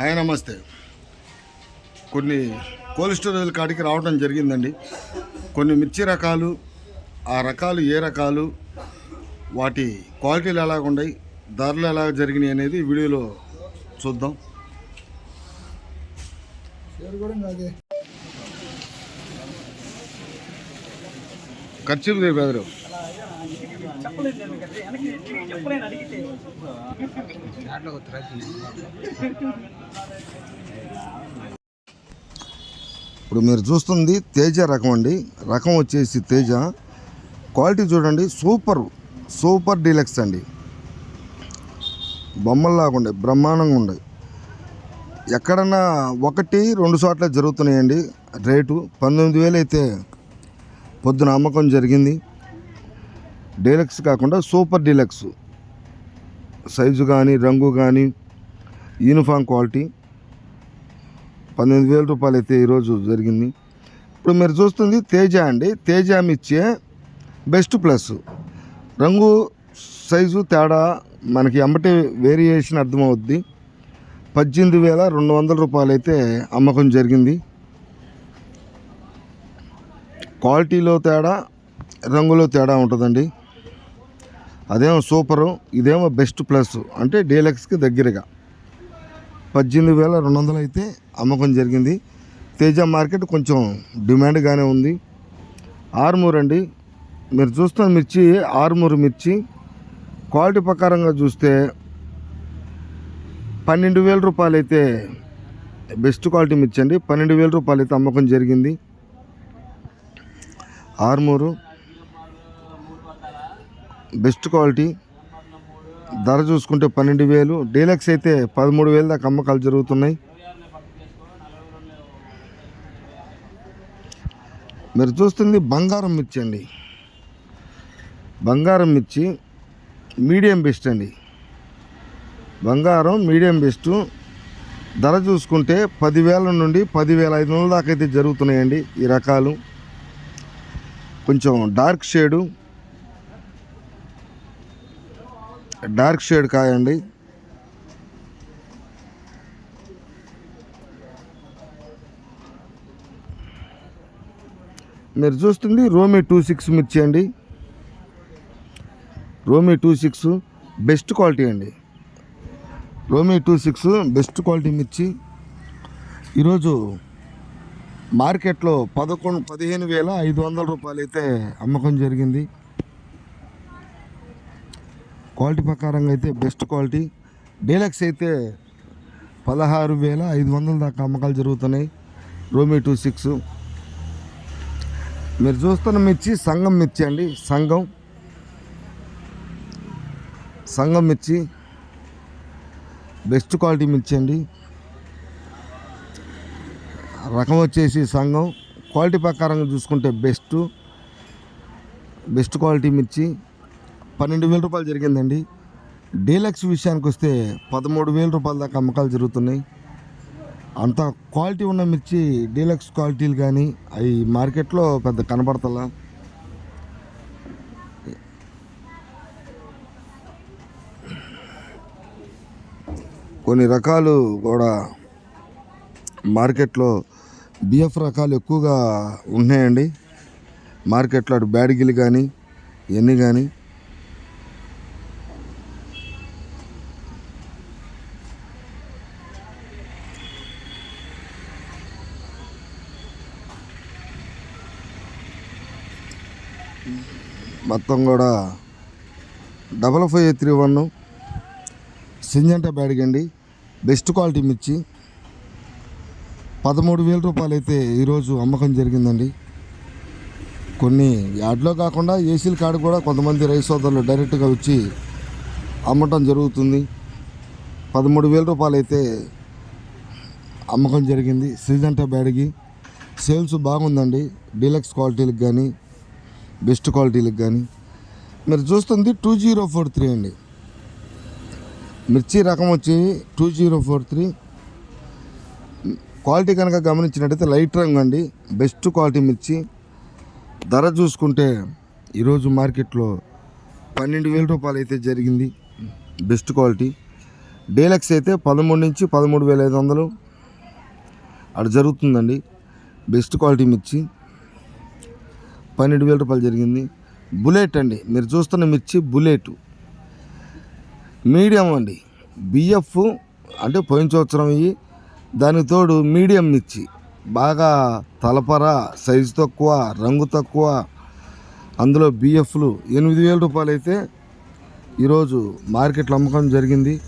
Hi నమస్తే. కొన్ని cold storage కాడికి రావడం జరిగిందండి. కొన్ని మిర్చి రకాలు ఆ రకాలు ఏ రకాలు వాటి క్వాలిటీలు ఎలాగ ఉన్నాయి ధరలు ఎలా జరిగినాయి అనేది వీడియోలో చూద్దాం. ఖర్చులు రేపు ఎదురు ఇప్పుడు మీరు చూస్తుంది తేజ రకం అండి. రకం వచ్చేసి తేజ. క్వాలిటీ చూడండి సూపర్ సూపర్ డీలక్స్ అండి. బొమ్మల్లాగా ఉండే బ్రహ్మాండంగా ఉండే. ఎక్కడన్నా ఒకటి రెండు చోట్ల జరుగుతున్నాయండి. రేటు పంతొమ్మిది వేలు అయితే పొద్దున అమ్మకం జరిగింది. డీలక్స్ కాకుండా సూపర్ డీలక్స్. సైజు కానీ రంగు కానీ యూనిఫామ్ క్వాలిటీ పంతొమ్మిది వేల రూపాయలు అయితే ఈరోజు జరిగింది. ఇప్పుడు మీరు చూస్తుంది తేజ అండి. తేజ మిచ్చే బెస్ట్ ప్లస్. రంగు సైజు తేడా మనకి అంబటి వేరియేషన్ అర్థమవుద్ది. పద్దెనిమిది వేల రెండు వందల రూపాయలు అయితే అమ్మకం జరిగింది. క్వాలిటీలో తేడా రంగులో తేడా ఉంటుందండి. అదేమో సూపరు ఇదేమో బెస్ట్ ప్లస్. అంటే డీలక్స్కి దగ్గరగా. పద్దెనిమిది వేల రెండు వందలు అయితే అమ్మకం జరిగింది. తేజ మార్కెట్ కొంచెం డిమాండ్గానే ఉంది. ఆర్మూర్ అండి. మీరు చూస్తున్న మిర్చి ఆర్మూర్ మిర్చి. క్వాలిటీ ప్రకారంగా చూస్తే పన్నెండు వేల రూపాయలు అయితే బెస్ట్ క్వాలిటీ మిర్చి అండి. పన్నెండు వేల రూపాయలు అయితే అమ్మకం జరిగింది. Armoor best quality. ధర చూసుకుంటే పన్నెండు వేలు. డీలక్స్ అయితే పదమూడు వేలు దాకా అమ్మకాలు జరుగుతున్నాయి. మీరు చూస్తుంది బంగారం మిర్చి అండి. బంగారం మిర్చి మీడియం బెస్ట్ అండి. బంగారం మీడియం బెస్ట్. ధర చూసుకుంటే పదివేల నుండి పదివేల ఐదు వందల దాకా అయితే జరుగుతున్నాయండి ఈ రకాలు. కొంచెం డార్క్ షేడు. డార్క్ షేడ్ కాయండి. మీరు చూస్తుంది రోమి టూ సిక్స్ మిర్చి అండి. రోమి టూ సిక్స్ బెస్ట్ క్వాలిటీ అండి. రోమి టూ సిక్స్ బెస్ట్ క్వాలిటీ మిర్చి. ఈరోజు మార్కెట్లో పదకొండు పదిహేను వేల ఐదు వందల రూపాయలు అయితే అమ్మకం జరిగింది. క్వాలిటీ ప్రకారంగా అయితే బెస్ట్ క్వాలిటీ. డీలక్స్ అయితే పదహారు వేల ఐదు వందల దాకా అమ్మకాలు జరుగుతున్నాయి. రోమి టూ సిక్స్. మీరు చూస్తున్న మిర్చి సంఘం మిర్చి అండి. సంఘం సంఘం మిర్చి. బెస్ట్ క్వాలిటీ మిర్చి అండి. రకం వచ్చేసి సంఘం క్వాలిటీ ప్రకారంగా చూసుకుంటే బెస్ట్. బెస్ట్ క్వాలిటీ మిర్చి. పన్నెండు వేల రూపాయలు జరిగిందండి. డీలక్స్ విషయానికి వస్తే పదమూడు వేల రూపాయల దాకా అమ్మకాలు జరుగుతున్నాయి. అంత క్వాలిటీ ఉన్న మిర్చి డీలక్స్ క్వాలిటీలు కానీ అవి మార్కెట్లో పెద్ద కనబడతలా. కొన్ని రకాలు కూడా మార్కెట్లో బిఎఫ్ రకాలు ఎక్కువగా ఉన్నాయండి. మార్కెట్లో అటు బ్యాడ్గిలు కానీ ఇవన్నీ కానీ మొత్తం కూడా double five three one Syngenta Byadgi అండి బెస్ట్ క్వాలిటీ మిర్చి. పదమూడు వేల రూపాయలు అయితే ఈరోజు అమ్మకం జరిగిందండి. కొన్ని యాడ్లో కాకుండా ఏసీల కాడ కూడా కొంతమంది రైస్ సోదరులు డైరెక్ట్గా వచ్చి అమ్మటం జరుగుతుంది. పదమూడు వేల రూపాయలు అయితే అమ్మకం జరిగింది. సీజంటా బ్యాడ్కి. సేల్స్ బాగుందండి. డీలక్స్ క్వాలిటీలకు కానీ బెస్ట్ క్వాలిటీలకు కానీ. మీరు చూస్తుంది టూ జీరో ఫోర్ త్రీ అండి. మిర్చి రకం వచ్చి two zero four three quality కనుక గమనించినట్టయితే లైట్ రంగు అండి. బెస్ట్ క్వాలిటీ మిర్చి. ధర చూసుకుంటే ఈరోజు మార్కెట్లో పన్నెండు వేల రూపాయలు అయితే జరిగింది. Best quality. డీలక్స్ అయితే పదమూడు నుంచి పదమూడు వేల ఐదు వందలు. అటు జరుగుతుందండి. బెస్ట్ క్వాలిటీ మిర్చి. పన్నెండు వేల రూపాయలు జరిగింది. బుల్లెట్ అండి. మీరు చూస్తున్న మిర్చి బుల్లెట్. మీడియం అండి. బిఎఫ్ అంటే పోయిన సంవత్సరం ఇవి. దానికి తోడు మీడియం మిర్చి. బాగా తలపర సైజు తక్కువ రంగు తక్కువ. అందులో బిఎఫ్లు ఎనిమిది వేల రూపాయలు అయితే ఈరోజు మార్కెట్లో అమ్మకం జరిగింది.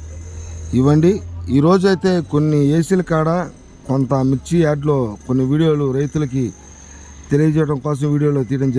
ఇవ్వండి. ఈరోజు అయితే కొన్ని ఏసీల కాడ కొంత మిర్చి యాడ్లో కొన్ని వీడియోలు రైతులకి తెలియజేయడం కోసం వీడియోలో తీయడం